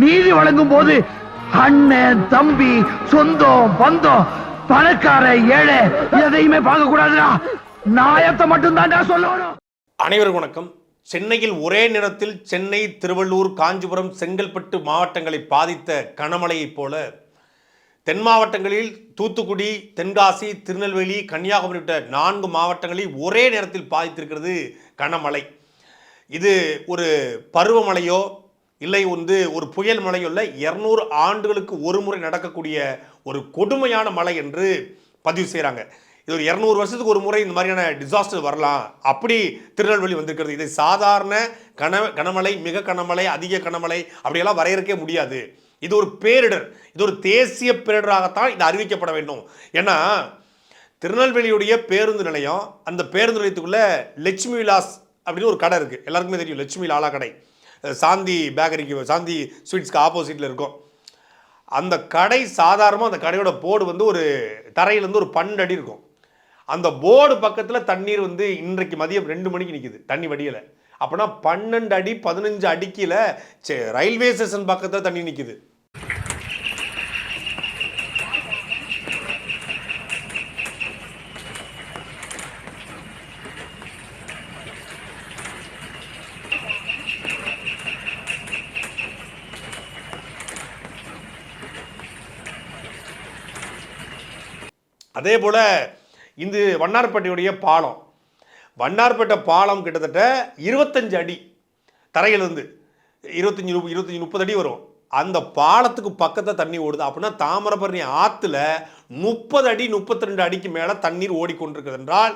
நீதி வழங்கும் போது அண்ணன் தம்பி சொந்தம் பந்தம் பணக்கார ஏழை எதையுமே பார்க்க கூடாதுடா நாயத்தை மட்டும் சொல்லணும். அனைவருக்கும் வணக்கம். சென்னையில் ஒரே நேரத்தில் சென்னை திருவள்ளூர் காஞ்சிபுரம் செங்கல்பட்டு மாவட்டங்களை பாதித்த கனமழையைப் போல தென் மாவட்டங்களில் தூத்துக்குடி தென்காசி திருநெல்வேலி கன்னியாகுமரி உள்ளிட்ட நான்கு மாவட்டங்களில் ஒரே நேரத்தில் பாதித்திருக்கிறது கனமழை. இது ஒரு பருவமழையோ இல்லை வந்து ஒரு புயல் மழையோ இல்லை இரநூறு ஆண்டுகளுக்கு ஒரு முறை நடக்கக்கூடிய ஒரு கொடுமையான மழை என்று பதிவு செய்கிறாங்க இது ஒரு இரநூறு வருஷத்துக்கு ஒரு முறை இந்த மாதிரியான டிசாஸ்டர் வரலாம். அப்படி திருநெல்வேலி வந்திருக்கிறது. இதை சாதாரண கன கனமழை மிக கனமழை அதிக கனமழை அப்படியெல்லாம் வரையறுக்கவே முடியாது. இது ஒரு பேரிடர். இது ஒரு தேசிய பேரிடராகத்தான் இது அறிவிக்கப்பட வேண்டும். ஏன்னா திருநெல்வேலியுடைய பேருந்து நிலையம் அந்த பேருந்து நிலையத்துக்குள்ள லட்சுமி விலாஸ் அப்படின்னு ஒரு கடை இருக்குது எல்லாருக்குமே தெரியும் லட்சுமி லாலா கடை. சாந்தி பேக்கரிக்கு சாந்தி ஸ்வீட்ஸ்க்கு ஆப்போசிட்டில் இருக்கும். அந்த கடை சாதாரணமாக அந்த கடையோட போர்டு வந்து ஒரு தரையிலேருந்து ஒரு பன்னெண்டு அடி இருக்கும். அந்த போர்டு பக்கத்தில் தண்ணீர் வந்து இன்றைக்கு மதியம் ரெண்டு மணிக்கு நிற்கிது தண்ணி வடியலை. அப்படின்னா பன்னெண்டு அடி பதினஞ்சு அடிக்கில் ரயில்வே ஸ்டேஷன் பக்கத்தில் தண்ணி நிற்கிது அதே போல் இந்த வண்ணார்பேட்டையுடைய பாலம். வண்ணார்பேட்டை பாலம் கிட்டத்தட்ட இருபத்தஞ்சு அடி தரையிலிருந்து இருபத்தஞ்சி இருபத்தஞ்சி முப்பது அடி வரும். அந்த பாலத்துக்கு பக்கத்தில் தண்ணி ஓடுது. அப்படின்னா தாமிரபரணி ஆற்றுல முப்பது அடி முப்பத்தி ரெண்டு அடிக்கு மேலே தண்ணீர் ஓடிக்கொண்டிருக்கிறது என்றால்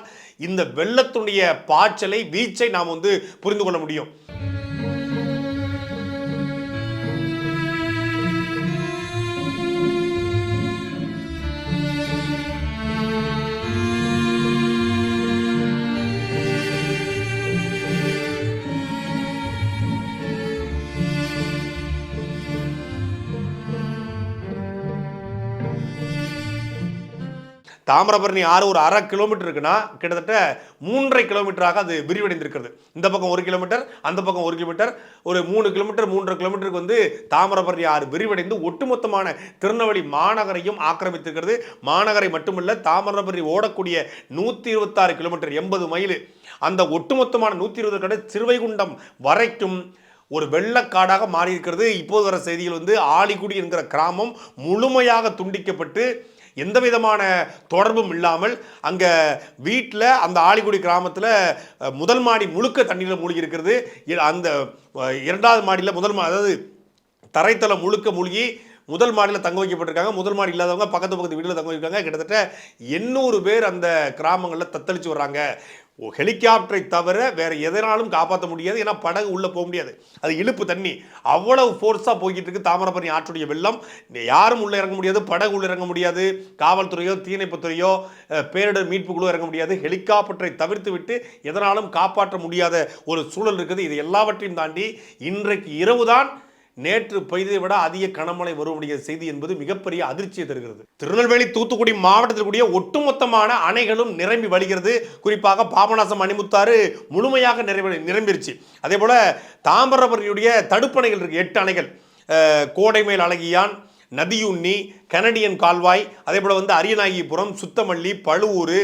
இந்த வெள்ளத்துடைய பாய்ச்சலை வீச்சை நாம் வந்து புரிந்து கொள்ள முடியும். தாமிரபரணி ஆறு ஒரு அரை கிலோமீட்டர் இருக்குன்னா கிட்டத்தட்ட மூன்றரை கிலோமீட்டராக அது விரிவடைந்திருக்கிறது. இந்த பக்கம் ஒரு கிலோமீட்டர் அந்த பக்கம் ஒரு கிலோமீட்டர் ஒரு மூணு கிலோமீட்டர் மூன்றரை கிலோமீட்டருக்கு வந்து தாமிரபரணி ஆறு விரிவடைந்து ஒட்டுமொத்தமான திருநெல்வேலி மாநகரையும் ஆக்கிரமித்திருக்கிறது. மாநகரை மட்டுமல்ல தாமிரபரணி ஓடக்கூடிய நூற்றி இருபத்தாறு கிலோமீட்டர் எண்பது மைல் அந்த ஒட்டுமொத்தமான நூற்றி இருபது கடை சிறுவைகுண்டம் வரைக்கும் ஒரு வெள்ளக்காடாக மாறியிருக்கிறது. இப்போது வர செய்திகள் வந்து ஆலிக்குடி என்கிற கிராமம் முழுமையாக துண்டிக்கப்பட்டு எந்த விதமான தொடர்பும் இல்லாமல் அங்கே வீட்டில் அந்த ஆலிக்குடி கிராமத்தில் முதல் மாடி முழுக்க தண்ணியில் மூழ்கி இருக்கிறது அந்த இரண்டாவது மாடியில் முதல் மா அதாவது தரைத்தளம் முழுக்க மூழ்கி முதல் மாடியில் தங்க வைக்கப்பட்டிருக்காங்க. முதல் மாடி இல்லாதவங்க பக்கத்து பக்கத்து வீட்டில் தங்க வைக்காங்க கிட்டத்தட்ட எண்ணூறு பேர் அந்த கிராமங்களில் தத்தளித்து வர்றாங்க. ஹெலிகாப்டரை தவிர வேறு எதனாலும் காப்பாற்ற முடியாது. ஏன்னா படகு உள்ளே போக முடியாது. அது இழுப்பு தண்ணி. அவ்வளவு ஃபோர்ஸாக போய்கிட்டு இருக்கு தாமிரபரணி ஆற்றுடைய வெள்ளம். யாரும் உள்ளே இறங்க முடியாது. படகு உள்ளே இறங்க முடியாது. காவல்துறையோ தீயணைப்புத்துறையோ பேரிடர் மீட்புக்குழு இறங்க முடியாது. ஹெலிகாப்டரை தவிர்த்து விட்டு எதனாலும் காப்பாற்ற முடியாத ஒரு சூழல் இருக்குது. இது எல்லாவற்றையும் தாண்டி இன்றைக்கு இரவு தான் நேற்று பெய்ததை விட அதிக கனமழை வருவடைய செய்தி என்பது மிகப்பெரிய அதிர்ச்சியை தருகிறது. திருநெல்வேலி தூத்துக்குடி மாவட்டத்தில் கூடிய ஒட்டுமொத்தமான அணைகளும் நிரம்பி வழிகிறது. குறிப்பாக பாபநாசம் அணிமுத்தாறு முழுமையாக நிறைவு நிரம்பிருச்சு. அதே போல தாமிரபரணியுடைய தடுப்பணைகள் இருக்கு. எட்டு அணைகள். கோடைமேல் அழகியான் நதியுண்ணி கனடியன் கால்வாய் அதே போல் வந்து அரியநாயகிபுரம் சுத்தமல்லி பழுவூர்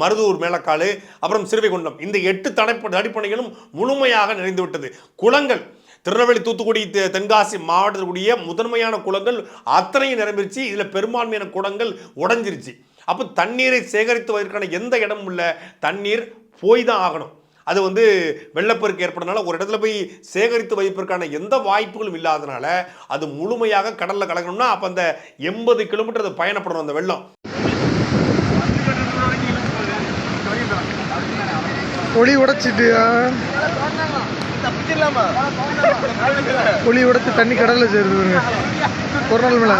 மருதூர் மேலக்காடு அப்புறம் சிறுவைகுண்டம். இந்த எட்டு தடைப்ப தடுப்பணைகளும் முழுமையாக நிறைந்துவிட்டது. குளங்கள் திருநெல்வேலி தூத்துக்குடி தெ- தென்காசி மாவட்டத்திற்குரிய முதன்மையான குளங்கள் அத்தனையும் நிரம்பிருச்சு. இதில் பெரும்பான்மையான குளங்கள் உடஞ்சிருச்சு. அப்போ தண்ணீரை சேகரித்து வதற்கான எந்த இடமும் இல்லை. தண்ணீர் போய் தான் ஆகணும். அது வந்து வெள்ளப்பெருக்கு ஏற்படனால ஒரு இடத்துல போய் சேகரித்து வைப்பதற்கான எந்த வாய்ப்புகளும் இல்லாதனால அது முழுமையாக கடலில் கலக்கணும்னா அப்போ அந்த எண்பது கிலோமீட்டர் அது பயணப்படணும் அந்த வெள்ளம். ஒளி உடைச்சிட்டு ஒளி உடைச்சு தண்ணி கடல்ல சேருது பாருங்க ஒரு நாள் மேல.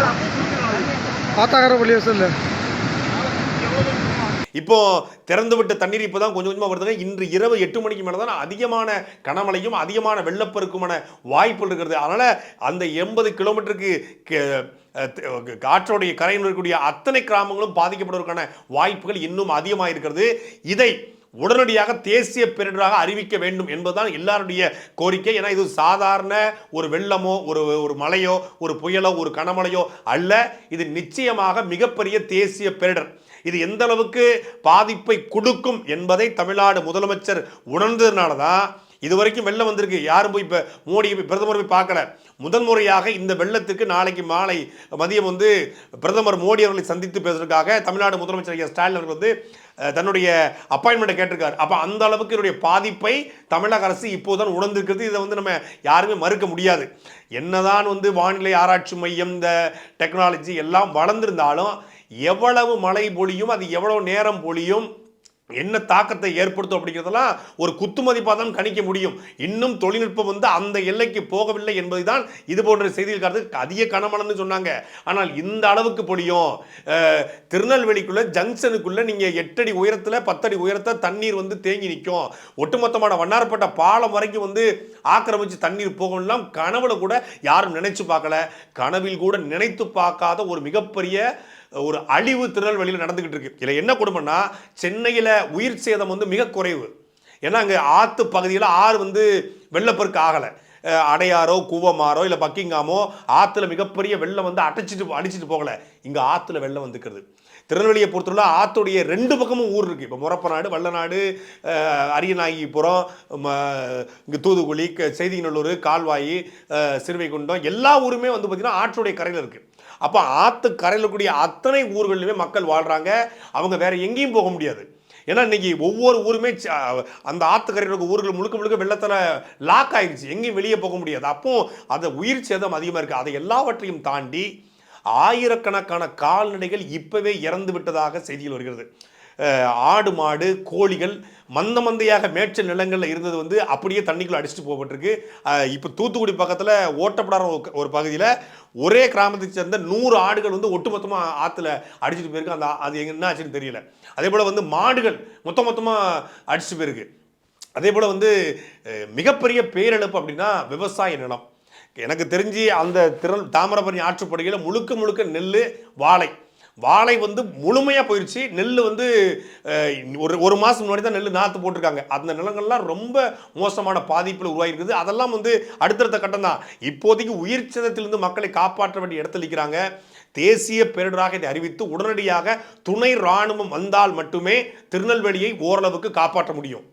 ஆத்தாகர ஒளி வசல்ல இப்போ திறந்து விட்ட தண்ணீர் இப்போ தான் கொஞ்சம் கொஞ்சமாக வருதுங்க. இன்று இரவு எட்டு மணிக்கு மேலே தான் அதிகமான கனமழையும் அதிகமான வெள்ளப்பெருக்குமான வாய்ப்புகள் இருக்கிறது. அதனால் அந்த எண்பது கிலோமீட்டருக்கு காற்றோடைய கரையில் இருக்கக்கூடிய அத்தனை கிராமங்களும் பாதிக்கப்படுவதற்கான வாய்ப்புகள் இன்னும் அதிகமாக இருக்கிறது இதை உடனடியாக தேசிய பேரிடராக அறிவிக்க வேண்டும் என்பதுதான் எல்லாருடைய கோரிக்கை. ஏன்னா இது சாதாரண ஒரு வெள்ளமோ ஒரு ஒரு மழையோ ஒரு புயலோ ஒரு கனமழையோ அல்ல. இது நிச்சயமாக மிகப்பெரிய தேசிய பேரிடர். இது எந்த அளவுக்கு பாதிப்பை கொடுக்கும் என்பதை தமிழ்நாடு முதலமைச்சர் உணர்ந்ததுனால தான் இது வரைக்கும் வெள்ளம் வந்திருக்கு. யாரும் போய் இப்போ மோடி போய் பிரதமர் போய் பார்க்கல. முதன்முறையாக இந்த வெள்ளத்துக்கு நாளைக்கு மாலை மதியம் வந்து பிரதமர் மோடி அவர்களை சந்தித்து பேசுறதுக்காக தமிழ்நாடு முதலமைச்சர் ஸ்டாலின் அவர்கள் வந்து தன்னுடைய அப்பாயின்மெண்ட்டை கேட்டிருக்காரு. அப்போ அந்த அளவுக்கு என்னுடைய பாதிப்பை தமிழக அரசு இப்போதான் உணர்ந்திருக்கிறது. இதை வந்து நம்ம யாருமே மறுக்க முடியாது. என்னதான் வந்து வானிலை ஆராய்ச்சி மையம் இந்த டெக்னாலஜி எல்லாம் வளர்ந்திருந்தாலும் எவ்வளவு மழை பொழியும் அது எவ்வளவு நேரம் பொழியும் என்ன தாக்கத்தை ஏற்படுத்தும் அப்படிங்கிறதெல்லாம் ஒரு குத்து தான் கணிக்க முடியும். இன்னும் தொழில்நுட்பம் வந்து அந்த எல்லைக்கு போகவில்லை என்பதுதான் இது போன்ற செய்திகள் காட்டுறது அதிக கனமழைன்னு சொன்னாங்க. ஆனால் இந்த அளவுக்கு பொழியும் திருநெல்வேலிக்குள்ளே ஜங்ஷனுக்குள்ளே நீங்கள் எட்டடி உயரத்தில் பத்தடி உயரத்தில் தண்ணீர் வந்து தேங்கி நிற்கும் ஒட்டுமொத்தமான வண்ணார்பட்ட பாலம் வரைக்கும் வந்து ஆக்கிரமித்து தண்ணீர் போகணும்லாம் கனவுல கூட யாரும் நினைச்சு பார்க்கல. கனவில் கூட நினைத்து பார்க்காத ஒரு மிகப்பெரிய ஒரு அழிவு திருநெல்வேலியில் நடந்துக்கிட்டு இருக்கு. இதில் என்ன கொடுமைன்னா சென்னையில் உயிர் சேதம் வந்து மிக குறைவு. ஏன்னா அங்கே ஆற்று பகுதியில் ஆறு வந்து வெள்ளப்பெருக்கு ஆகலை. அடையாரோ கூவமாரோ இல்லை பக்கிங்காமோ ஆற்றுல மிகப்பெரிய வெள்ளம் வந்து அடைச்சிட்டு அடிச்சிட்டு போகலை. இங்கே ஆற்றுல வெள்ளம் வந்துக்கிறது. திருநெல்வேலியை பொறுத்தவரை ஆற்றுடைய ரெண்டு பக்கமும் ஊர் இருக்குது இப்போ முறப்பநாடு வல்லநாடு அரியநாயகிபுரம் இங்கே தூதுக்குழி க- செய்திநல்லூர் கால்வாய் சிறுவைகுண்டம் எல்லா ஊருமே வந்து பார்த்திங்கன்னா ஆற்றுடைய கரையில் இருக்குது அப்போ ஆற்று கரையில் கூடிய அத்தனை ஊர்கள்லையுமே மக்கள் வாழ்கிறாங்க அவங்க வேறு எங்கேயும் போக முடியாது. ஏன்னா இன்னைக்கு ஒவ்வொரு ஊருமே ச- அந்த ஆத்துக்கரையில் இருக்க ஊர்கள் முழுக்க முழுக்க வெள்ளத்தில் லாக் ஆயிடுச்சு எங்கேயும் வெளியே போக முடியாது. அப்போ அந்த உயிர் சேதம் அதிகமாக இருக்குது அதை எல்லாவற்றையும் தாண்டி ஆயிரக்கணக்கான கால்நடைகள் இப்போவே இறந்து விட்டதாக செய்திகள் வருகிறது. ஆடு மாடு கோழிகள் மந்த மந்தையாக மேய்ச்சல் நிலங்களில் இருந்தது வந்து அப்படியே தண்ணிக்குள்ளே அடிச்சுட்டு போகப்பட்டிருக்கு. இப்போ தூத்துக்குடி பக்கத்தில் ஓட்டப்படாத ஒரு- ஒரு பகுதியில் ஒரே கிராமத்தை சேர்ந்த நூறு ஆடுகள் வந்து ஒட்டுமொத்தமாக ஆற்றுல அடிச்சுட்டு போயிருக்கு. அந்த அது என்ன ஆச்சுன்னு தெரியல. அதே போல் வந்து மாடுகள் மொத்த மொத்தமாக அடிச்சுட்டு போயிருக்கு. அதே போல் வந்து மிகப்பெரிய பேரிழப்பு அப்படின்னா விவசாய நிலம். எனக்கு தெரிஞ்சு அந்த திரள் தாமிரபரணி ஆற்றுப்படுகையில் முழுக்க முழுக்க நெல் வாழை. வாழை வந்து முழுமையாக போயிடுச்சு நெல் வந்து ஒரு ஒரு மாதம் முன்னாடி தான் நெல் நாற்று போட்டிருக்காங்க. அந்த நிலங்கள்லாம் ரொம்ப மோசமான பாதிப்பில் உருவாகிருக்குது அதெல்லாம் வந்து அடுத்தடுத்த கட்டம் தான். இப்போதைக்கு உயிர் சேதத்திலிருந்து மக்களை காப்பாற்ற வேண்டிய இடத்துல இருக்கிறாங்க தேசிய பேரிடராக இதை அறிவித்து உடனடியாக துணை ராணுவம் வந்தால் மட்டுமே திருநெல்வேலியை ஓரளவுக்கு காப்பாற்ற முடியும்.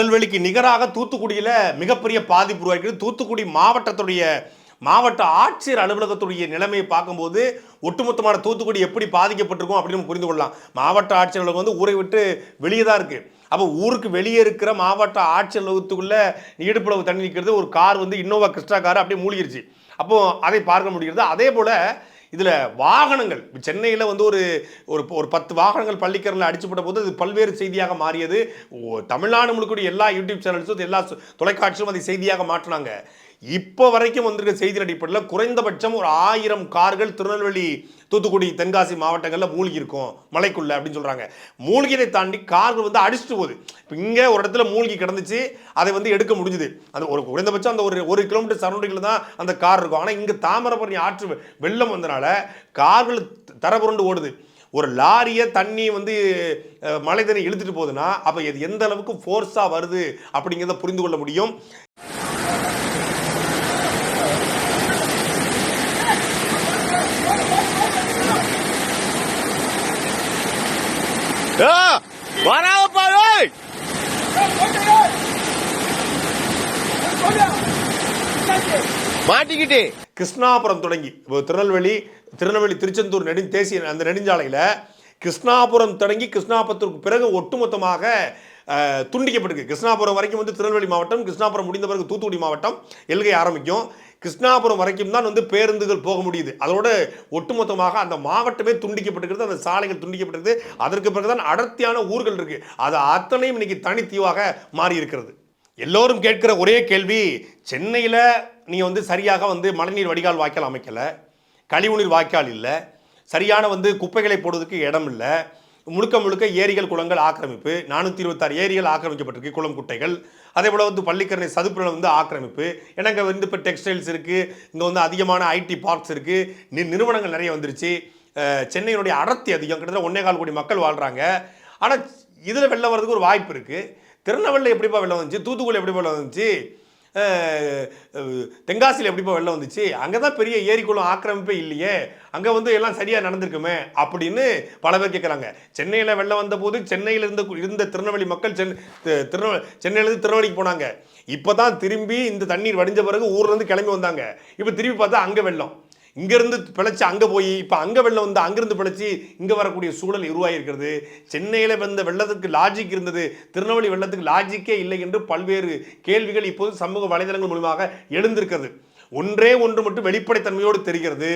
திருநெல்வேலிக்கு நிகராக தூத்துக்குடியில் மிகப்பெரிய பாதிப்பு உருவாக்கிறது தூத்துக்குடி மாவட்டத்துடைய மாவட்ட ஆட்சியர் அலுவலகத்துடைய நிலைமையை பார்க்கும்போது ஒட்டுமொத்தமான தூத்துக்குடி எப்படி பாதிக்கப்பட்டிருக்கும் அப்படின்னு நம்ம புரிந்து கொள்ளலாம். மாவட்ட ஆட்சியர் அலுவலகம் வந்து ஊரை விட்டு வெளியே தான் இருக்குது அப்போ ஊருக்கு வெளியே இருக்கிற மாவட்ட ஆட்சியர் அலுவலகத்துக்குள்ளே இடுப்பளவு தண்ணி நிற்கிறது ஒரு கார் வந்து இன்னோவா கிறிஸ்டா கார் அப்படியே மூழ்கிருச்சு. அப்போது அதை பார்க்க முடிகிறது. அதே போல் இதில் வாகனங்கள். சென்னையில் வந்து ஒரு ஒரு ஒரு பத்து வாகனங்கள் பள்ளிக்கரில் அடிச்சுப்பட்ட போது இது பல்வேறு செய்தியாக மாறியது. தமிழ்நாடு முழுக்க எல்லா யூடியூப் சேனல்ஸும் எல்லா தொலைக்காட்சியும் அதை செய்தியாக மாற்றினாங்க. இப்போ வரைக்கும் வந்திருக்க செய்தி அடிப்படையில் குறைந்தபட்சம் ஒரு ஆயிரம் கார்கள் திருநெல்வேலி தூத்துக்குடி தென்காசி மாவட்டங்களில் மூழ்கி இருக்கும் மலைக்குள்ள அப்படின்னு சொல்கிறாங்க மூழ்கியதை தாண்டி கார்கள் வந்து அடிச்சுட்டு போகுது. இப்போ இங்கே ஒரு இடத்துல மூழ்கி கிடந்துச்சு அதை வந்து எடுக்க முடிஞ்சுது. அந்த ஒரு குறைந்தபட்சம் அந்த ஒரு ஒரு கிலோமீட்டர் சரௌண்டிங்கில் தான் அந்த கார் இருக்கும். ஆனால் இங்கே தாமிரபரணி ஆற்று வெள்ளம் வந்தனால கார்கள் தரபுரண்டு ஓடுது. ஒரு லாரியை தண்ணி வந்து அஹ், மழை தண்ணி இழுத்துட்டு போகுதுன்னா அப்போ இது எந்த அளவுக்கு ஃபோர்ஸாக வருது அப்படிங்கிறத புரிந்து கொள்ள முடியும். வராதப்பா மாட்டிக்கிட்டு. கிருஷ்ணாபுரம் தொடங்கி. திருநெல்வேலி திருநெல்வேலி திருச்செந்தூர் நெடு தேசிய அந்த நெடுஞ்சாலையில் கிருஷ்ணாபுரம் தொடங்கி கிருஷ்ணாபுரத்திற்கு பிறகு ஒட்டுமொத்தமாக துண்டிக்கப்பட்டிருக்கு. கிருஷ்ணாபுரம் வரைக்கும் வந்து திருநெல்வேலி மாவட்டம் கிருஷ்ணாபுரம் முடிந்த பிறகு தூத்துக்குடி மாவட்டம் எல்கை ஆரம்பிக்கும். கிருஷ்ணாபுரம் வரைக்கும் தான் வந்து பேருந்துகள் போக முடியுது. அதோட ஒட்டுமொத்தமாக அந்த மாவட்டமே துண்டிக்கப்பட்டிருக்கிறது அந்த சாலைகள் துண்டிக்கப்பட்டிருக்கு அதற்கு பிறகுதான் அடர்த்தியான ஊர்கள் இருக்கு. அது அத்தனையும் இன்னைக்கு தனித்தீவாக மாறி இருக்கிறது எல்லோரும் கேட்கிற ஒரே கேள்வி சென்னையில் நீங்கள் வந்து சரியாக வந்து மழைநீர் வடிகால் வாய்க்கால் அமைக்கலை கழிவுநீர் வாய்க்கால் இல்லை சரியான வந்து குப்பைகளை போடுவதற்கு இடம் இல்லை முழுக்க முழுக்க ஏரிகள் குளங்கள் ஆக்கிரமிப்பு நானூற்றி இருபத்தாறு ஏரிகள் ஆக்கிரமிக்கப்பட்டிருக்கு குளம் குட்டைகள். அதே போல் வந்து பள்ளிக்கரணை சதுப்புல வந்து ஆக்கிரமிப்பு. ஏன்னா இங்கே வந்து இப்போ டெக்ஸ்டைல்ஸ் இருக்குது இங்கே வந்து அதிகமான ஐடி பார்க்ஸ் இருக்குது நி நிறுவனங்கள் நிறைய வந்துருச்சு. சென்னையினுடைய அடர்த்தி அதிகம் கிட்டத்தட்ட ஒன்னே கால் கோடி மக்கள் வாழ்கிறாங்க ஆனால் இதில் வெளில வர்றதுக்கு ஒரு வாய்ப்பு இருக்குது திருநெல்வேலியில் எப்படிப்பா வெளில வந்துச்சு? தூத்துக்குடி எப்படிப்பா வெளில வந்துச்சு? தென்காசியில் எப்படிப்போ வெள்ளம் வந்துச்சு? அங்கே தான் பெரிய ஏரிக்குளம் ஆக்கிரமிப்பே இல்லையே. அங்கே வந்து எல்லாம் சரியாக நடந்திருக்குமே அப்படின்னு பல பேர் கேட்குறாங்க சென்னையில் வெள்ளம் வந்த போது சென்னையில் இருந்த இருந்த திருநெல்வேலி மக்கள் சென் திருநெல் சென்னையிலேருந்து திருநெல்வேலிக்கு போனாங்க. இப்போ தான் திரும்பி இந்த தண்ணீர் வடிஞ்ச பிறகு ஊர்லேருந்து கிளம்பி வந்தாங்க. இப்போ திரும்பி பார்த்தா அங்கே வெள்ளம். இங்கேருந்து பிழைச்சி அங்கே போய் இப்போ அங்கே வெள்ளம் வந்து அங்கேருந்து பிழைச்சி இங்கே வரக்கூடிய சூழல் உருவாகியிருக்கிறது சென்னையில் வந்த வெள்ளத்துக்கு லாஜிக் இருந்தது. திருநெல்வேலி வெள்ளத்துக்கு லாஜிக்கே இல்லை என்று பல்வேறு கேள்விகள் இப்போது சமூக வலைதளங்கள் மூலமாக எழுந்திருக்கிறது. ஒன்றே ஒன்று மட்டும் வெளிப்படைத்தன்மையோடு தெரிகிறது.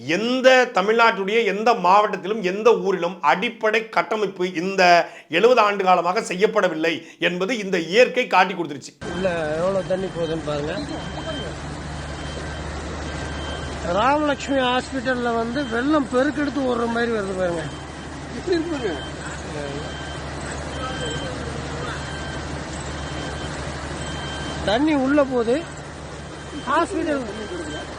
எந்த தமிழ்நாட்டுடைய எந்த மாவட்டத்திலும் எந்த ஊரிலும் அடிப்படை கட்டமைப்பு இந்த எழுபது ஆண்டு காலமாக செய்யப்படவில்லை என்பது இந்த இயற்கை காட்டி கொடுத்துருச்சு. இல்லை எவ்வளோ தண்ணி போகுதுன்னு பாருங்கள் ராமலட்சுமி ஹாஸ்பிட்டல்ல வந்து வெள்ளம் பெருக்கெடுத்து ஓடுற மாதிரி வருது பாருங்க. தண்ணி உள்ள போகுது. ஹாஸ்பிட்டல்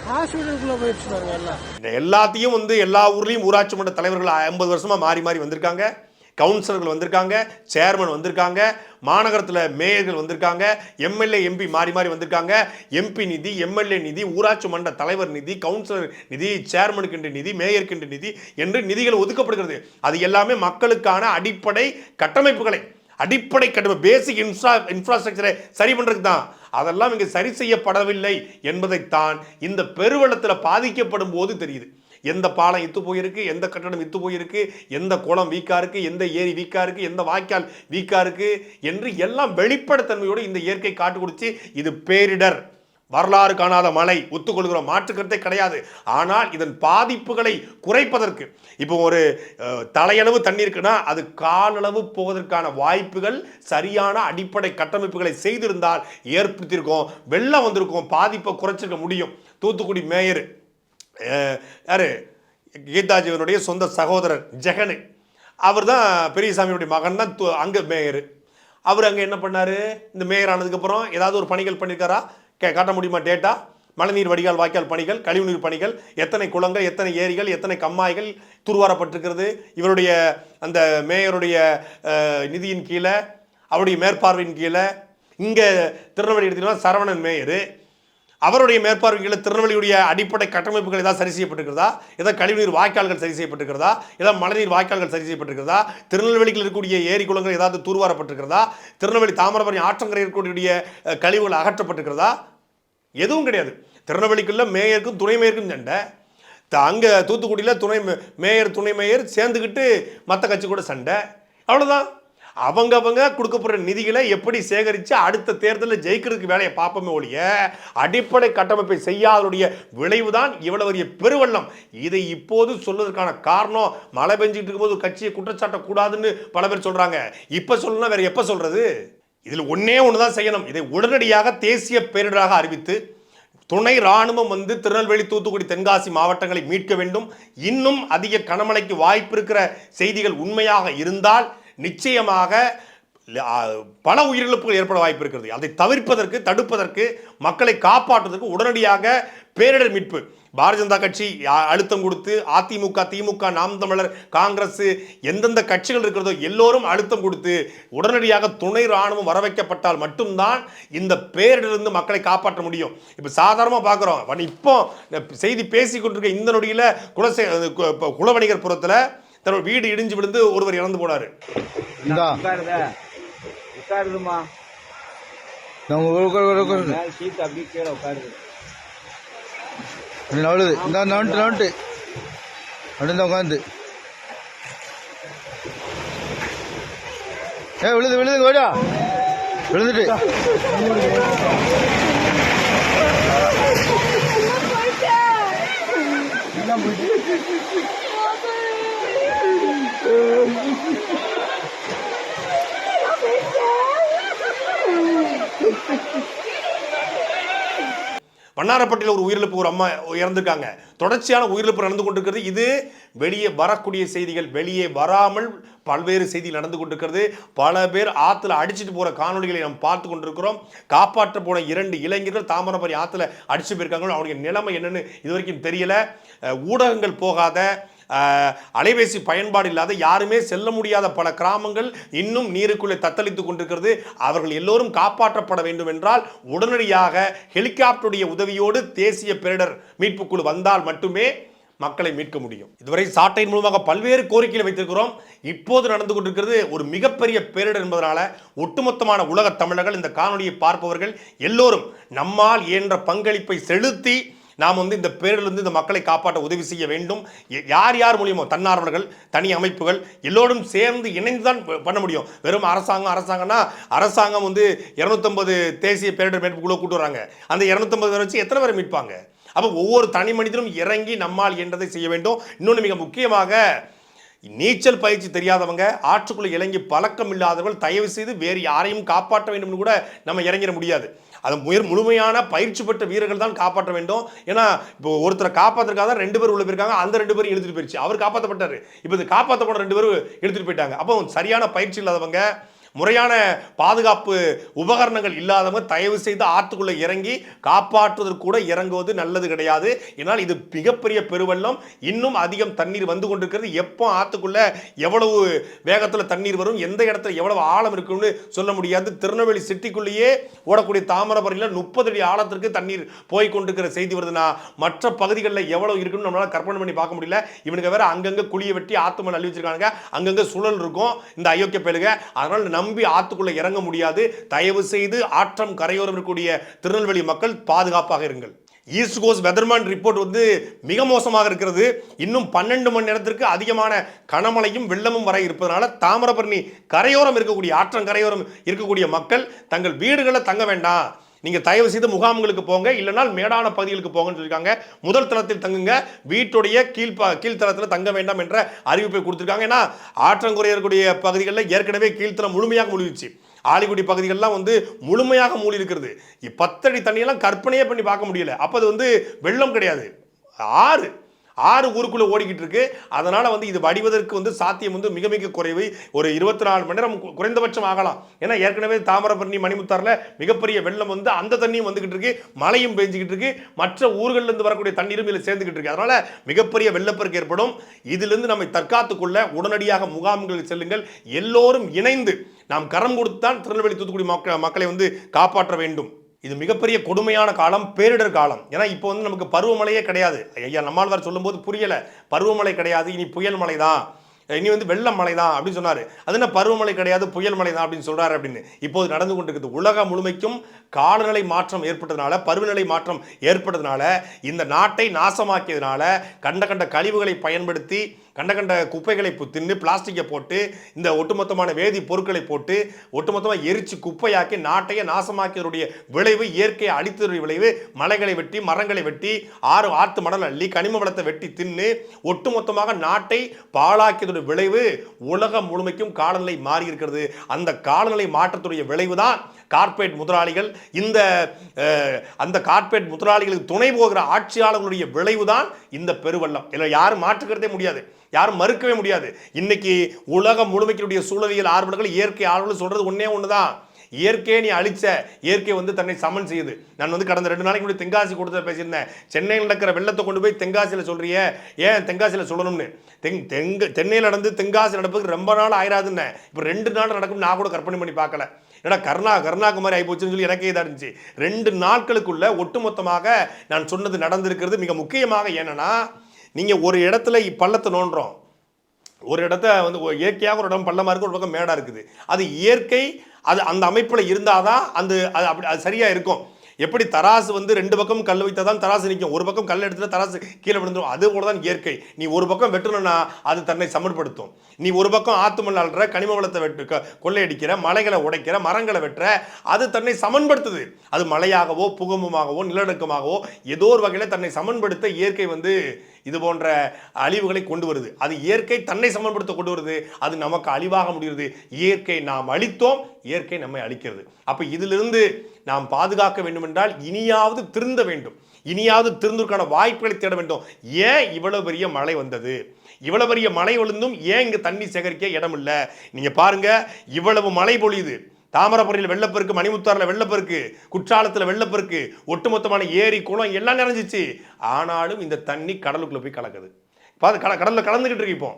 ஹாஸ்பிட்டலுக்குள்ள போயிடுச்சு பாருங்க எல்லாம். இந்த எல்லாத்தையும் வந்து எல்லா ஊர்லேயும் ஊராட்சி மன்ற தலைவர்கள் ஐம்பது வருஷமா மாறி மாறி வந்திருக்காங்க. கவுன்சிலர்கள் வந்திருக்காங்க சேர்மன் வந்திருக்காங்க. மாநகரத்தில் மேயர்கள் வந்திருக்காங்க. எம்எல்ஏ எம்பி மாறி மாறி வந்திருக்காங்க. எம்பி நிதி எம்எல்ஏ நிதி ஊராட்சி மன்ற தலைவர் நிதி கவுன்சிலர் நிதி சேர்மனுக்கு நிதி மேயருக்கு நிதி என்று நிதிகள் ஒதுக்கப்படுகிறது. அது எல்லாமே மக்களுக்கான அடிப்படை கட்டமைப்புகளை அடிப்படை கட்டமை பேசிக் இன்ஃப்ரா இன்ஃப்ராஸ்ட்ரக்சரை சரி பண்ணுறதுக்கு தான். அதெல்லாம் இங்கே சரி செய்யப்படவில்லை என்பதைத்தான் இந்த பெருவெள்ளத்தில் பாதிக்கப்படும் போது தெரியுது. எந்த பாலம் இத்து போயிருக்கு எந்த கட்டடம் இத்து போயிருக்கு எந்த குளம் வீக்கா இருக்கு எந்த ஏரி வீக்கா இருக்கு எந்த வாய்க்கால் வீக்கா இருக்கு என்று எல்லாம் வெளிப்படைத்தன்மையோடு இந்த இயற்கை காட்டு கொடுத்து இது பேரிடர். வரலாறு காணாத மழை ஒத்துக்கொள்கிறோம் மாற்றுக்கருத்தே கிடையாது. ஆனால் இதன் பாதிப்புகளை குறைப்பதற்கு இப்போ ஒரு தலையளவு தண்ணி இருக்குன்னா அது காலளவு போவதற்கான வாய்ப்புகள் சரியான அடிப்படை கட்டமைப்புகளை செய்திருந்தால் ஏற்படுத்தியிருக்கோம் வெள்ளம் வந்திருக்கும் பாதிப்பை குறைச்சிருக்க முடியும். தூத்துக்குடி மேயர் யாரு? கீதாஜீவனுடைய சொந்த சகோதரர் ஜெகனு. அவர் தான் பெரியசாமியுடைய மகன் தான் அங்கே மேயர். அவர் அங்கே என்ன பண்ணார்? இந்த மேயர் ஆனதுக்கப்புறம் ஏதாவது ஒரு பணிகள் பண்ணியிருக்காரா கே காட்ட முடியுமா டேட்டா மழைநீர் வடிகால் வாய்க்கால் பணிகள் கழிவுநீர் பணிகள் எத்தனை குளங்கள் எத்தனை ஏரிகள் எத்தனை கம்மாய்கள் தூர்வாரப்பட்டிருக்கிறது? இவருடைய அந்த மேயருடைய நிதியின் கீழே அவருடைய மேற்பார்வையின் கீழே இங்கே திருநெல்வேலி எடுத்துக்கிட்டோம்னா சரவணன் மேயர். அவருடைய மேற்பார்வையில் திருநெல்வேலியுடைய அடிப்படை கட்டமைப்புகள் ஏதாவது சரி செய்யப்பட்டிருக்கிறதா? ஏதாவது கழிவுநீர் வாய்க்கால்கள் சரி செய்யப்பட்டிருக்கிறதா? ஏதாவது மழைநீர் வாய்க்கால்கள் சரி செய்யப்பட்டிருக்கிறதா? திருநெல்வேலியில் இருக்கக்கூடிய ஏரி குளங்கள் ஏதாவது தூர்வாரப்பட்டிருக்கிறதா? திருநெல்வேலி தாமிரபரணி ஆற்றங்கரை இருக்கக்கூடிய கழிவுகள் அகற்றப்பட்டிருக்கிறதா? எதுவும் கிடையாது. திருநெல்வேலிக்குள்ள மேயருக்கும் துணை மேயருக்கும் சண்டை. த- தூத்துக்குடியில் துணை மேயர் துணை மேயர் சேர்ந்துக்கிட்டு மற்ற கட்சி கூட சண்டை. அவ்வளோதான் அவங்கவங்க கொடுக்கப்படுற நிதிகளை எப்படி சேகரித்து அடுத்த தேர்தலில் ஜெயிக்கிறதுக்கு வேலையை பார்ப்போமே ஒழிய அடிப்படை கட்டமைப்பை செய்யாதனுடைய விளைவு தான் இவ்வளவு பெரிய பெருவெள்ளம். இதை இப்போது சொல்வதற்கான காரணம் மழை பெஞ்சிட்டு இருக்கும்போது ஒரு கட்சியை குற்றச்சாட்டக்கூடாதுன்னு பல பேர் சொல்கிறாங்க இப்போ சொல்லணும்னா வேற எப்போ சொல்கிறது இதில் ஒன்றே ஒன்று தான் செய்யணும். இதை உடனடியாக தேசிய பேரிடராக அறிவித்து துணை ராணுவம் வந்து திருநெல்வேலி தூத்துக்குடி தென்காசி மாவட்டங்களை மீட்க வேண்டும். இன்னும் அதிக கனமழைக்கு வாய்ப்பு இருக்கிற செய்திகள் உண்மையாக இருந்தால் நிச்சயமாக பல உயிரிழப்புகள் ஏற்பட வாய்ப்பு இருக்கிறது. அதை தவிர்ப்பதற்கு தடுப்பதற்கு மக்களை காப்பாற்றுவதற்கு உடனடியாக பேரிடர் மீட்பு. பாரதிய ஜனதா கட்சி அழுத்தம் கொடுத்து அதிமுக திமுக நாம் தமிழர் காங்கிரஸ் எந்தெந்த கட்சிகள் இருக்கிறதோ எல்லோரும் அழுத்தம் கொடுத்து உடனடியாக துணை ராணுவம் வர வைக்கப்பட்டால் மட்டும்தான் இந்த பேரிடரிலிருந்து மக்களை காப்பாற்ற முடியும். இப்போ சாதாரணமாக பார்க்குறோம் இப்போ செய்தி பேசி கொண்டிருக்க இந்த நொடியில் குலசே கு- குலவணிகர் புறத்தில் தன்னோட வீடு இடிஞ்சு விழுந்து ஒருவர் இறந்து போனார். இந்தா. உட்காருத. உட்காருதுமா நான் உட்காரு உட்காரு மேல சீட் அப்படியே கீழே உட்காருது. நவளுது இந்த நவன்ட்டு நவன்ட்டு அப்படியே உட்காந்து ஏ விழுது விழுது கோடா விழுந்துட்டு. வண்ணாரப்பட்டியில் ஒரு உயிரிழப்பு ஒரு அம்மா இறந்துருக்காங்க. தொடர்ச்சியான உயிரிழப்பு நடந்து கொண்டிருக்கிறது. இது வெளியே வரக்கூடிய செய்திகள் வெளியே வராமல் பல்வேறு செய்திகள் நடந்து கொண்டிருக்கிறது. பல பேர் ஆற்றுல அடிச்சிட்டு போகிற காணொளிகளை நாம் பார்த்து கொண்டிருக்கிறோம். காப்பாற்ற போன இரண்டு இளைஞர்கள் தாமரபரி ஆற்றுல அடிச்சு போயிருக்காங்களோ அவனுடைய நிலைமை என்னன்னு இது வரைக்கும் தெரியல ஊடகங்கள் போகாத அலைபேசி பயன்பாடு இல்லாத யாருமே செல்ல முடியாத பல கிராமங்கள் இன்னும் நீருக்குள்ளே தத்தளித்து கொண்டிருக்கிறது. அவர்கள் எல்லோரும் காப்பாற்றப்பட வேண்டும் என்றால் உடனடியாக ஹெலிகாப்டருடைய உதவியோடு தேசிய பேரிடர் மீட்புக்குழு வந்தால் மட்டுமே மக்களை மீட்க முடியும். இதுவரை சாட்டையின் மூலமாக பல்வேறு கோரிக்கைகளை வைத்திருக்கிறோம். இப்போது நடந்து கொண்டிருக்கிறது ஒரு மிகப்பெரிய பேரிடர் என்பதனால ஒட்டுமொத்தமான உலக தமிழர்கள் இந்த காணொலியை பார்ப்பவர்கள் எல்லோரும் நம்மால் இயன்ற பங்களிப்பை செலுத்தி நாம் வந்து இந்த பேரிலிருந்து இந்த மக்களை காப்பாற்ற உதவி செய்ய வேண்டும். யார் யார் மூலியமோ தன்னார்வலர்கள் தனி அமைப்புகள் எல்லோரும் சேர்ந்து இணைந்து தான் பண்ண முடியும். வெறும் அரசாங்கம் அரசாங்கம்னா அரசாங்கம் வந்து இரநூத்தம்பது தேசிய பேரிடர் மீட்பு குழு கூட்டு வராங்க. அந்த இரநூத்தம்பது பேரை வச்சு எத்தனை பேர் மீட்பாங்க? அப்போ ஒவ்வொரு தனி மனிதனும் இறங்கி நம்மால் என்றதை செய்ய வேண்டும். இன்னொன்று மிக முக்கியமாக நீச்சல் பயிற்சி தெரியாதவங்க ஆற்றுக்குள்ளே இறங்கி பழக்கம் இல்லாதவர்கள் தயவு செய்து வேறு யாரையும் காப்பாற்ற வேண்டும்னு கூட நம்ம இறங்கிட முடியாது. அதை முயற் முழுமையான பயிற்சி பெற்ற வீரர்கள் தான் காப்பாற்ற வேண்டும். ஏன்னா இப்போ ஒருத்தரை காப்பாற்றுறதுக்காக தான் ரெண்டு பேர் உள்ள போயிருக்காங்க. அந்த ரெண்டு பேரும் எடுத்துகிட்டு போயிடுச்சு அவர் காப்பாற்றப்பட்டார் இப்போ இது காப்பாற்றப்பட ரெண்டு பேரும் எடுத்துகிட்டு போயிட்டாங்க. அப்போ சரியான பயிற்சி இல்லாதவங்க முறையான பாதுகாப்பு உபகரணங்கள் இல்லாதவங்க தயவு செய்து ஆற்றுக்குள்ளே இறங்கி காப்பாற்றுவதற்கு கூட இறங்குவது நல்லது கிடையாது. ஏன்னால் இது மிகப்பெரிய பெருவெள்ளம். இன்னும் அதிகம் தண்ணீர் வந்து கொண்டிருக்கிறது. எப்போ ஆற்றுக்குள்ளே எவ்வளவு வேகத்தில் தண்ணீர் வரும் எந்த இடத்துல எவ்வளவு ஆழம் இருக்குன்னு சொல்ல முடியாது. திருநெல்வேலி சிட்டிக்குள்ளேயே ஓடக்கூடிய தாமிரபரணியில் முப்பது அடி ஆழத்திற்கு தண்ணீர் போய் கொண்டிருக்கிற செய்தி வருதுன்னா மற்ற பகுதிகளில் எவ்வளவு இருக்குன்னு நம்மளால் கற்பனை பண்ணி பார்க்க முடியல. இவனுக்கு வேற அங்கங்கே குழியை வெட்டி ஆத்து மண் அள்ளி வச்சிருக்காங்க அங்கங்க சுழல் இருக்கும். இந்த அயோக்கிய பேலுக நம்ம நம்பி ஆத்துக்குள்ள இறங்க முடியாது. தயவு செய்து ஆற்றம் கரையோரம் இருக்கக்கூடிய திருநெல்வேலி மக்கள் பாதுகாப்பாக இருங்கள். ஈஸ்ட் கோஸ்ட் வெதர்மேன் ரிப்போர்ட் வந்து மிக மோசமாக இருக்கிறது. இன்னும் பன்னெண்டு மணி நேரத்திற்கு அதிகமான கனமழையும் வெள்ளமும் வர இருப்பதனால தாமிரபரணி கரையோரம் இருக்கக்கூடிய ஆற்றங்கரையோரம் இருக்கக்கூடிய மக்கள் தங்கள் வீடுகளில் தங்க வேண்டாம். நீங்க தயவு செய்து முகாம்களுக்கு போங்க. இல்லைனால் மேடான பகுதிகளுக்கு போங்கன்னு சொல்லியிருக்காங்க. முதல் தளத்தில் தங்குங்க. வீட்டுடைய கீழ்ப்ப கீழ்த்தளத்தில் தங்க வேண்டாம் என்ற அறிவிப்பை கொடுத்துருக்காங்க. ஏன்னா ஆற்றங்குறை இருக்கக்கூடிய பகுதிகளில் ஏற்கனவே கீழ்த்தளம் முழுமையாக முழுவிச்சு ஆலிக்குடி பகுதிகளெலாம் வந்து முழுமையாக மூடி இருக்கிறது பத்தடி தண்ணியெல்லாம் கற்பனையே பண்ணி பார்க்க முடியல. அப்போ அது வந்து வெள்ளம் கிடையாது. ஆறு. ஆறு ஊருக்குள்ளே ஓடிக்கிட்டு இருக்கு. அதனால் வந்து இது வடிவதற்கு வந்து சாத்தியம் வந்து மிக மிக குறைவு. ஒரு இருபத்தி நாலு மணி நேரம் குறைந்தபட்சம் ஆகலாம். ஏன்னா ஏற்கனவே தாமிரபரணி மணிமுத்தாரில் மிகப்பெரிய வெள்ளம் வந்து அந்த தண்ணியும் வந்துக்கிட்டு இருக்கு. மழையும் பெஞ்சிக்கிட்டு இருக்கு. மற்ற ஊர்கள்லேருந்து வரக்கூடிய தண்ணீரும் இதில் சேர்ந்துக்கிட்டு இருக்கு. அதனால் மிகப்பெரிய வெள்ளப்பெருக்கு ஏற்படும். இதிலிருந்து நம்மை தற்காத்துக்கொள்ள உடனடியாக முகாம்களுக்கு செல்லுங்கள். எல்லோரும் இணைந்து நாம் கரம் கொடுத்துதான் திருநெல்வேலி தூத்துக்குடி மக்களை வந்து காப்பாற்ற வேண்டும். இது மிகப்பெரிய கொடுமையான காலம் பேரிடர் காலம். ஏன்னா இப்போ வந்து நமக்கு பருவமழையே கிடையாது. ஐயா நம்மாழ்வார் சொல்லும்போது புரியலை. பருவமழை கிடையாது இனி புயல் மழை தான். இனி வந்து வெள்ள மழை தான் அப்படின்னு சொன்னார். அது என்ன பருவமழை கிடையாது புயல் மழை தான் அப்படின்னு சொல்கிறாரு அப்படின்னு. இப்போது நடந்து கொண்டிருக்குது. உலகம் முழுமைக்கும் காலநிலை மாற்றம் ஏற்பட்டதுனால பருவநிலை மாற்றம் ஏற்பட்டதுனால இந்த நாட்டை நாசமாக்கியதுனால கண்ட கண்ட கழிவுகளை பயன்படுத்தி கண்ட கண்ட குப்பைகளை தின்னு பிளாஸ்டிக்கை போட்டு இந்த ஒட்டுமொத்தமான வேதி பொருட்களை போட்டு ஒட்டுமொத்தமாக எரிச்சு குப்பையாக்கி நாட்டையே நாசமாக்கியதனுடைய விளைவு இயற்கையை அழித்ததுடைய விளைவு மலைகளை வெட்டி மரங்களை வெட்டி ஆறு ஆற்று மணல் அள்ளி கனிம வளத்தை வெட்டி தின்னு ஒட்டுமொத்தமாக நாட்டை பாழாக்கியதுடைய விளைவு உலகம் முழுமைக்கும் காலநிலை மாறி இருக்கிறது அந்த காலநிலை மாற்றத்துடைய விளைவு தான் கார்ப்பரேட் முதலாளிகள் இந்த அந்த கார்ப்பரேட் முதலாளிகளுக்கு துணை போகிற ஆட்சியாளர்களுடைய விளைவுதான் இந்த பெருவெள்ளம். இதில் யாரும் மாற்றுக்கிறதே முடியாது. யாரும் மறுக்கவே முடியாது. இன்னைக்கு உலகம் முழுமைக்கினுடைய சூழலியல் ஆர்வலர்கள் இயற்கை ஆர்வலர்கள் சொல்றது ஒன்று தான் இயற்கையை நீ அழிச்ச இயற்கை வந்து தன்னை சமன் செய்யுது. நான் வந்து கடந்த ரெண்டு நாளைக்கு முன்னாடி தென்காசி கொடுத்த பேசியிருந்தேன். சென்னையில் நடக்கிற வெள்ளத்தை கொண்டு போய் தென்காசியில் சொல்கிறிய ஏன் தென்காசியில் சொல்லணும்னு? தெங் தெங்க சென்னையில் நடந்து தென்காசி நடப்பதுக்கு ரொம்ப நாள் ஆயிராதுன்னு இப்போ ரெண்டு நாள் நடக்கும் நான் கூட கற்பனை பண்ணி பார்க்கல. ஏன்னா கருணா கருணாகுமாரி ஆகிப்போச்சுன்னு சொல்லி எனக்கே இதாக இருந்துச்சு. ரெண்டு நாட்களுக்குள்ள ஒட்டுமொத்தமாக நான் சொன்னது நடந்திருக்கிறது மிக முக்கியமாக என்னென்னா நீங்கள் ஒரு இடத்துல பள்ளத்தை நோண்டுறோம். ஒரு இடத்த வந்து இயற்கையாக ஒரு இடம் பள்ளமாக இருக்குது ஒரு பக்கம் மேடாக இருக்குது. அது இயற்கை அது அந்த அமைப்பில் இருந்தால் தான் அந்த அது அப்படி அது சரியாக இருக்கும். எப்படி தராசு வந்து ரெண்டு பக்கம் கல் வைத்தால் தான் தராசு நிற்கும்? ஒரு பக்கம் கல் எடுத்துட்டு தராசு கீழே விழுந்துடும் அது போல தான் இயற்கை. நீ ஒரு பக்கம் வெட்டணும்னா அது தன்னை சமன்படுத்தும் நீ ஒரு பக்கம் ஆத்துமண் அள்ளுற கனிம வளத்தை வெட்டு கொள்ளையடிக்கிற மலைகளை உடைக்கிற மரங்களை வெட்டுற அது தன்னை சமன்படுத்துது. அது மலையாகவோ புகமுமாகவோ நிலநடுக்கமாகவோ ஏதோ ஒரு வகையில் தன்னை சமன்படுத்த இயற்கை வந்து இது போன்ற அழிவுகளை கொண்டு வருது. அது இயற்கை தன்னை சமன்படுத்த கொண்டு வருது. அது நமக்கு அழிவாக முடிகிறது. இயற்கை நாம் அழித்தோம் இயற்கை நம்மை அழிக்கிறது. அப்போ இதிலிருந்து நாம் பாதுகாக்க வேண்டுமென்றால் இனியாவது திருந்த வேண்டும். இனியாவது திருந்தூருக்கான வாய்ப்புகளை தேட வேண்டும். ஏன் இவ்வளவு பெரிய மழை வந்தது? இவ்வளவு பெரிய மழை விழுந்தும் ஏன் இங்கே தண்ணி சேகரிக்க இடம் இல்லை நீங்கள் பாருங்க இவ்வளவு மழை பொழியுது. தாமிரபரணியில் வெள்ளப்பெருக்கு மணிமுத்தாரில் வெள்ளப்பெருக்கு குற்றாலத்தில் வெள்ளப்பெருக்கு ஒட்டுமொத்தமான ஏரி குளம் எல்லாம் நிறைஞ்சிச்சு. ஆனாலும் இந்த தண்ணி கடலுக்குள்ளே போய் கலக்குது. பாது கடலில் கலந்துக்கிட்டு இருக்கு இப்போ.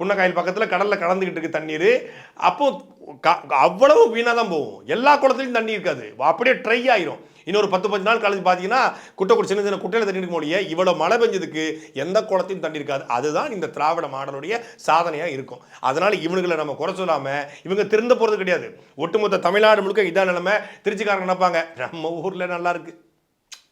புன்னக்காயில் பக்கத்தில் கடலில் கலந்துக்கிட்டு இருக்கு தண்ணீர். அப்போ க- அவ்வளவு வீணாக தான் போகும். எல்லா குளத்துலையும் தண்ணி இருக்காது. அப்படியே ட்ரை ஆயிரும். இன்னொரு பத்து பத்து நாள் கழிச்சு பார்த்தீங்கன்னா குட்டை சின்ன சின்ன குட்டையில் தண்ணி இருக்க முடியும் இவ்வளோ மழை பெஞ்சதுக்கு எந்த குளத்தையும் தண்ணி இருக்காது. அதுதான் இந்த திராவிட மாடலுடைய சாதனையாக இருக்கும். அதனால் இவனுங்களை நம்ம குறை சொல்லாமல் இவங்க திருந்த போகிறது கிடையாது. ஒட்டுமொத்த தமிழ்நாடு முழுக்க இதான் நிலைமை. திருச்சிக்காரங்க நினைப்பாங்க நம்ம ஊரில் நல்லா இருக்குது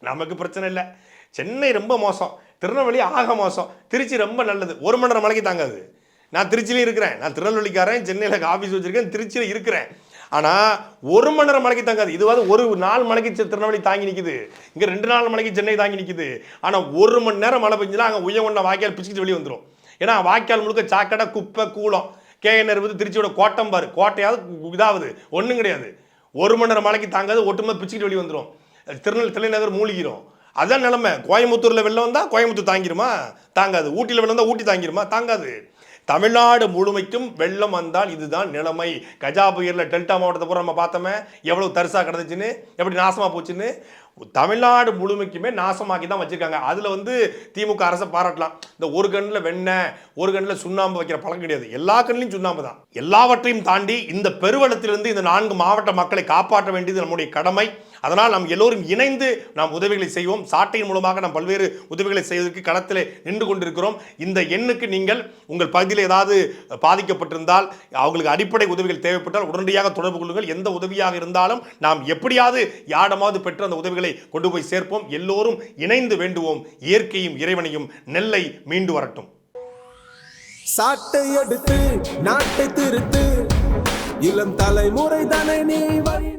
நமக்கு பிரச்சனை இல்லை. சென்னை ரொம்ப மோசம். திருநெல்வேலி ஆக மோசம். திருச்சி ரொம்ப நல்லது. ஒரு மணி நேரம் மலைக்கு தாங்காது. நான் திருச்சியிலும் இருக்கிறேன். நான் திருநெல்வேலிக்காரன் சென்னையில் ஆஃபீஸ் வச்சுருக்கேன் திருச்சியில் இருக்கிறேன். ஆனால் ஒரு மணி நேரம் மலைக்கு தாங்காது. இதுவாது ஒரு நாலு மலைக்கு திருநெல்வேலி தாங்கி நிற்குது இங்கே ரெண்டு நாள் மலைக்கு சென்னை தாங்கி நிற்குது ஆனால் ஒரு மணி நேரம் மழை பெஞ்சுனா அங்கே உய ஒன்றை வாய்க்கால் பிச்சுக்கிட்டு வெளியே வந்துடும் ஏன்னா வாய்க்கால் முழுக்க சாக்கடை குப்பை கூலம் கேஎன்ஆர் வந்து திருச்சியோட கோட்டம் பாரு. கோட்டையாவது இதாகுது ஒன்றும் கிடையாது. ஒரு மணி நேரம் மலைக்கு தாங்காது ஒட்டுமே பிச்சுக்கிட்டு வெளியே வந்துடும் திருநெல் தலைநகர் மூழ்கிடும் அதான் நிலமை. கோயம்புத்தூரில் வெள்ளம் வந்தால் கோயம்புத்தூர் தாங்கிருமா? தாங்காது. ஊட்டியில் வெள்ளம் வந்தால் ஊட்டி தாங்கிருமா? தாங்காது. தமிழ்நாடு முழுமைக்கும் வெள்ளம் வந்தால் இதுதான் நிலைமை. கஜா புயலில் டெல்டா மாவட்டத்தை பூரா நம்ம பார்த்தோமே எவ்வளோ தரிசா கிடந்துச்சுன்னு எப்படி நாசமா போச்சுன்னு தமிழ்நாடு முழுமைக்குமே நாசமாக்கி தான் வச்சுருக்காங்க. அதில் வந்து திமுக அரசை பாராட்டலாம். இந்த ஒரு கண்ணில் வெண்ணெய் ஒரு கண்ணில் சுண்ணாம்பு வைக்கிற பழக்கம் கிடையாது. எல்லா கண்ணிலையும் சுண்ணாம்பு தான். எல்லாவற்றையும் தாண்டி இந்த பெருவளத்திலிருந்து இந்த நான்கு மாவட்ட மக்களை காப்பாற்ற வேண்டியது நம்முடைய கடமை. அதனால் நாம் எல்லோரும் இணைந்து நாம் உதவிகளை செய்வோம். சாட்டையின் மூலமாக நாம் பல்வேறு உதவிகளை செய்வதற்கு களத்தில் நின்று கொண்டிருக்கிறோம். இந்த எண்ணுக்கு நீங்கள் உங்கள் பகுதியில் ஏதாவது பாதிக்கப்பட்டிருந்தால் அவங்களுக்கு அடிப்படை உதவிகள் தேவைப்பட்டால் உடனடியாக தொடர்பு கொள்ளுங்கள். எந்த உதவியாக இருந்தாலும் நாம் எப்படியாவது யாடமாவது பெற்று அந்த உதவிகளை கொண்டு போய் சேர்ப்போம். எல்லோரும் இணைந்து வேண்டுவோம். இயற்கையும் இறைவனையும் நெல்லை மீண்டு வரட்டும். சாட்டை எடுத்து நாட்டை திருத்து. இளம் தலைமுறை தானே நீ வழி